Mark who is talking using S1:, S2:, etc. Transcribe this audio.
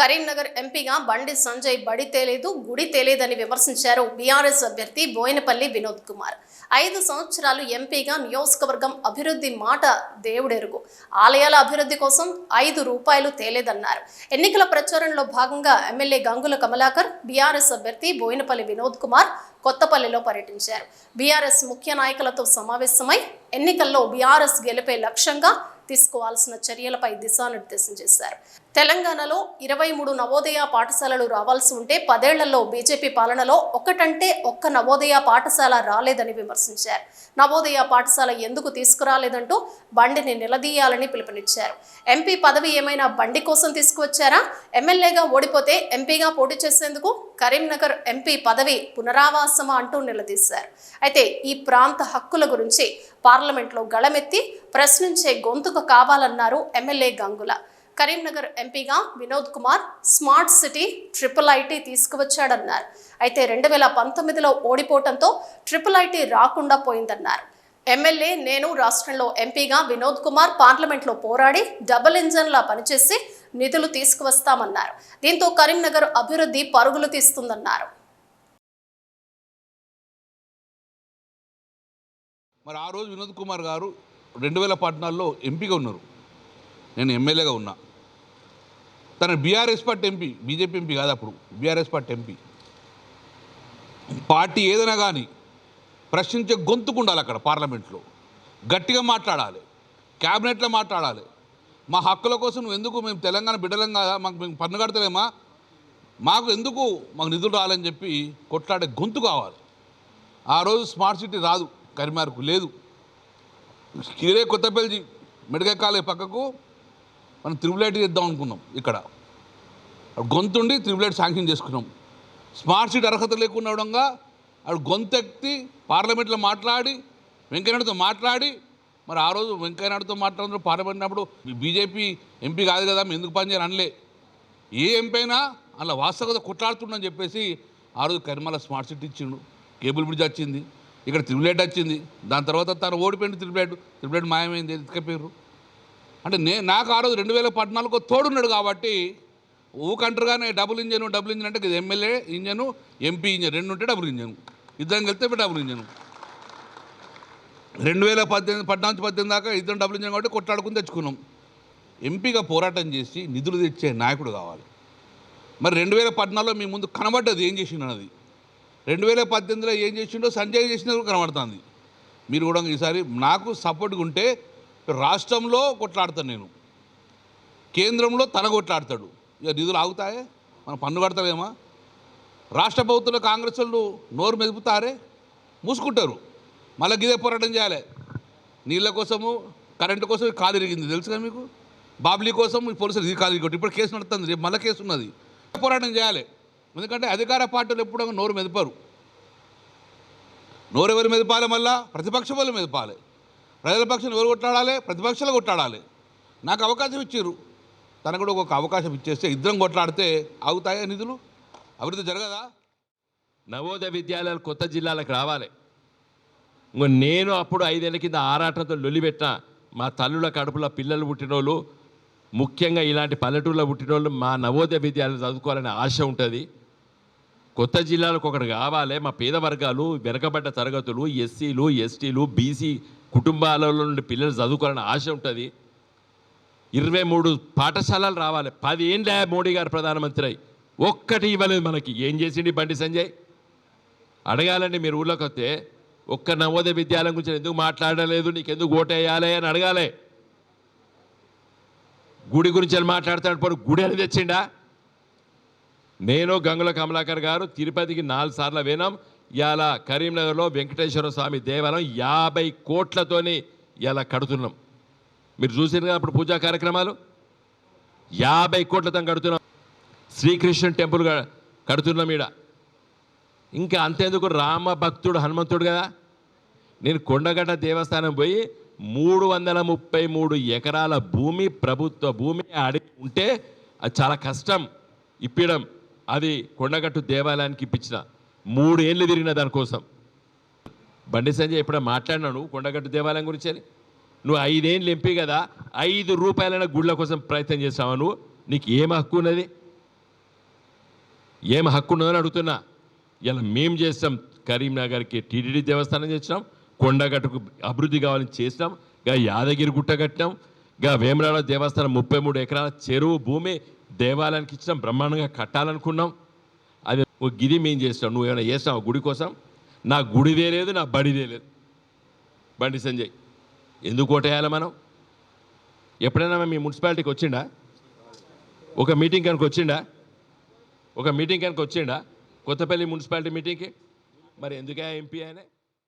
S1: కరీంనగర్ ఎంపీగా బండి సంజయ్ బడి తేలేదు గుడి తేలేదని విమర్శించారు బీఆర్ఎస్ అభ్యర్థి బోయినపల్లి వినోద్ కుమార్. ఐదు సంవత్సరాలు ఎంపీగా నియోజకవర్గం అభివృద్ధి మాట దేవుడెరుగు. ఆలయాల అభివృద్ధి కోసం ఐదు రూపాయలు తేలేదన్నారు. ఎన్నికల ప్రచారంలో భాగంగా ఎమ్మెల్యే గంగుల కమలాకర్ బీఆర్ఎస్ అభ్యర్థి బోయినపల్లి వినోద్ కుమార్ కొత్తపల్లిలో పర్యటించారు. బీఆర్ఎస్ ముఖ్య నాయకులతో సమావేశమై ఎన్నికల్లో బీఆర్ఎస్ గెలిపే లక్ష్యంగా తీసుకోవాల్సిన చర్యలపై దిశానిర్దేశం చేశారు. తెలంగాణలో ఇరవై మూడు నవోదయ పాఠశాలలు రావాల్సి ఉంటే పదేళ్ళలో బీజేపీ పాలనలో ఒక్కటంటే ఒక్క నవోదయ పాఠశాల రాలేదని విమర్శించారు. నవోదయ పాఠశాల ఎందుకు తీసుకురాలేదంటూ బండిని నిలదీయాలని పిలుపునిచ్చారు. ఎంపీ పదవి ఏమైనా బండి కోసం తీసుకువచ్చారా? ఎమ్మెల్యేగా ఓడిపోతే ఎంపీగా పోటీ చేసేందుకు కరీంనగర్ ఎంపీ పదవి పునరావాసమా అంటూ నిలదీశారు. అయితే ఈ ప్రాంత హక్కుల గురించి పార్లమెంట్లో గళమెత్తి ప్రశ్నించే గొంతుకు కావాలన్నారు ఎమ్మెల్యే గంగుల. కరీంనగర్ ఎంపీగా Vinod Kumar smart city triple IT తీసుకువచ్చాడన్నారు. అయితే రెండు వేల పంతొమ్మిదిలో ఓడిపోవడంతో ట్రిపుల్ ఐటీ రాకుండా పోయిందన్నారు. ఎమ్మెల్యే నేను రాష్ట్రంలో ఎంపీగా వినోద్ కుమార్ పార్లమెంట్లో పోరాడి డబుల్ ఇంజన్లా పనిచేసి నిధులు తీసుకువస్తామన్నారు. దీంతో కరీంనగర్ అభివృద్ధి పరుగులు తీస్తుందన్నారు.
S2: మరి ఆ రోజు వినోద్ కుమార్ గారు రెండు వేల పద్నాలుగులో ఎంపీగా ఉన్నారు. నేను ఎమ్మెల్యేగా ఉన్నా. తన BRS party MP BJP MP కాదు అప్పుడు. BRS party MP. పార్టీ ఏదైనా కానీ ప్రశ్నించే గొంతుకు ఉండాలి అక్కడ పార్లమెంట్లో. గట్టిగా మాట్లాడాలి. క్యాబినెట్లో మాట్లాడాలి. మా హక్కుల కోసం నువ్వు ఎందుకు మేము తెలంగాణ బిడ్డలం కాదా? మాకు మేము పన్ను కడతలేమా? మాకు ఎందుకు మాకు నిధులు రావాలని చెప్పి కొట్లాడే గొంతు కావాలి. ఆ రోజు స్మార్ట్ సిటీ రాదు. కరిమార్కు లేదు. కిరే కొత్తపల్లి మెడికల్ కాలేజ్ పక్కకు మనం త్రిబులైట్ చేద్దాం అనుకున్నాం ఇక్కడ. గొంతుండి త్రిబులైట్ శాంక్షన్ చేసుకున్నాం. స్మార్ట్ సిటీ అర్హత లేకుండా ఉండగా ఆడు గొంతెత్తి పార్లమెంట్లో మాట్లాడి వెంకయ్యనాయుడుతో మాట్లాడి మరి ఆ రోజు వెంకయ్యనాయుడుతో మాట్లాడుతూ పార్లమెంట్నప్పుడు బీజేపీ ఎంపీ కాదు కదా మేము ఎందుకు పనిచేయాలి అనలే. ఏ ఎంపీ అయినా అలా వాస్తవత కొట్లాడుతుండని చెప్పేసి ఆ రోజు కరిమల స్మార్ట్ సిటీ ఇచ్చిండు. కేబుల్ బ్రిడ్జ్ వచ్చింది. ఇక్కడ త్రిబులేట్ వచ్చింది. దాని తర్వాత తను ఓడిపోయింది త్రిబులేట్ త్రిబులేట్ మాయమైంది. ఎత్తుకపోయారు అంటే నే నాకు ఆ రోజు రెండు వేల పద్నాలుగు తోడున్నాడు కాబట్టి ఊకంటారుగానే డబుల్ ఇంజన్ డబుల్ ఇంజన్ అంటే ఇది ఎమ్మెల్యే ఇంజను ఎంపీ ఇంజన్ రెండు ఉంటే డబుల్ ఇంజన్ ఇద్దరం కలిస్తే డబుల్ ఇంజన్ రెండు వేల పద్దెనిమిది పద్నాలుగు పద్దెనిమిది దాకా ఇద్దరం డబుల్ ఇంజన్ కాబట్టి కొట్లాడుకుని తెచ్చుకున్నాం. ఎంపీగా పోరాటం చేసి నిధులు తెచ్చే నాయకుడు కావాలి. మరి రెండు వేల పద్నాలుగులో మీ ముందు కనబడ్డది ఏం చేసిండు అన్నది? రెండు వేల పద్దెనిమిదిలో ఏం చేసిండో సంజయ్ చేసినది కూడా కనబడుతుంది. మీరు కూడా ఈసారి నాకు సపోర్ట్గా ఉంటే రాష్ట్రంలో కొట్లాడతాను నేను. కేంద్రంలో తన కొట్లాడతాడు. ఇక నిధులు ఆగుతాయే? మనం పన్ను కడతామేమా? రాష్ట్ర ప్రభుత్వంలో కాంగ్రెస్ వాళ్ళు నోరు మెదుపుతారే? మూసుకుంటారు. మళ్ళీ గిదే పోరాటం చేయాలి. నీళ్ళ కోసము కరెంటు కోసం కాలు ఇరిగింది. తెలుసుగా మీకు? బాబ్లీ కోసం ఈ పోలీసులు ఇది కాదు ఇరిగొట్టి. ఇప్పుడు కేసు నడుస్తుంది రేపు మళ్ళీ కేసు ఉన్నది. పోరాటం చేయాలి. ఎందుకంటే అధికార పార్టీలు ఎప్పుడూ నోరు మెదపరు. నోరు ఎవరు మెదపాలి మళ్ళా? ప్రతిపక్షం వాళ్ళు మెదపాలి. ప్రజల పక్షం ఎవరు కొట్లాడాలి? ప్రతిపక్షాలు కొట్లాడాలి. నాకు అవకాశం ఇచ్చారు. తనకు కూడా ఒక అవకాశం ఇచ్చేస్తే ఇద్దరం కొట్లాడితే ఆగుతాయా నిధులు? అభివృద్ధి జరగదా?
S3: నవోదయ విద్యాలయాలు కొత్త జిల్లాలకు రావాలి. ఇంకో నేను అప్పుడు ఐదేళ్ళ కింద ఆరాటంతో లొలిపెట్టిన మా తల్లుల కడుపులో పిల్లలు పుట్టినోళ్ళు ముఖ్యంగా ఇలాంటి పల్లెటూళ్ళలో పుట్టినోళ్ళు మా నవోదయ విద్యాలయం చదువుకోవాలనే ఆశ ఉంటుంది. కొత్త జిల్లాలకు ఒకటి కావాలి. మా పేద వర్గాలు వెనకబడ్డ తరగతులు ఎస్సీలు ఎస్టీలు బీసీ కుటుంబాలలో నుండి పిల్లలు చదువుకోవాలని ఆశ ఉంటుంది. ఇరవై మూడు పాఠశాలలు రావాలి. పది ఏండ్లే మోడీ గారు ప్రధానమంత్రి అయి. ఒక్కటి ఇవ్వలేదు మనకి. ఏం చేసిండి బండి సంజయ్? అడగాలండి మీరు ఊళ్ళోకి వస్తే. ఒక్క నవోదయ విద్యాలయం గురించి ఎందుకు మాట్లాడలేదు? నీకెందుకు ఓటేయాలి అని అడగాలి. గుడి గురించి మాట్లాడతాడు పడు గుడి అని తెచ్చిండా? నేను గంగుల కమలాకర్ గారు తిరుపతికి నాలుగు సార్లు వినాం ఇవాళ కరీంనగర్లో వెంకటేశ్వర స్వామి దేవాలయం యాభై కోట్లతోని ఇలా కడుతున్నాం. మీరు చూసారు అప్పుడు పూజా కార్యక్రమాలు? యాభై కోట్లతో కడుతున్నాం. శ్రీకృష్ణ టెంపుల్ కడుతున్నాం ఈడ. ఇంకా అంతేందుకు రామ భక్తుడు హనుమంతుడు కదా? నేను కొండగడ్డ దేవస్థానం పోయి మూడు వందల ముప్పై మూడు ఎకరాల భూమి ప్రభుత్వ భూమి అడిగి ఉంటే అది చాలా కష్టం. ఇప్పడం. అది కొండగట్టు దేవాలయానికి ఇప్పించిన మూడేళ్ళు తిరిగిన దానికోసం. బండి సంజయ్ ఎప్పుడైనా మాట్లాడినా నువ్వు కొండగట్టు దేవాలయం గురించి అని. నువ్వు ఐదేళ్ళు ఎంపీ కదా ఐదు రూపాయలైన గుళ్ళ కోసం ప్రయత్నం చేస్తావా నువ్వు? నీకు ఏం హక్కు ఉన్నది? ఏం హక్కు ఉన్నదని అడుగుతున్నా. ఇలా మేము చేస్తాం కరీంనగర్కి టీటీడీ దేవస్థానం చేసినాం కొండగట్టుకు అభివృద్ధి కావాలని చేసినాం గా యాదగిరి గుట్ట కట్టినాం గా వేమరాడ దేవస్థానం ముప్పై మూడు ఎకరాల చెరువు భూమి దేవాలయానికి ఇచ్చినాం బ్రహ్మాండంగా కట్టాలనుకున్నాం. అది ఓ గిది మేము చేసినాం. నువ్వు ఏమైనా చేసినావు గుడి కోసం? నా గుడిదే లేదు నా బడిదే లేదు. బండి సంజయ్ ఎందుకు ఓటేయాలి మనం? ఎప్పుడైనా మీ మున్సిపాలిటీకి వచ్చిండా? ఒక మీటింగ్ కనుక వచ్చిండా? ఒక మీటింగ్ కనుక వచ్చిండా? కొత్తపల్లి మున్సిపాలిటీ మీటింగ్కి? మరి ఎందుకే ఎంపీ ఆయన?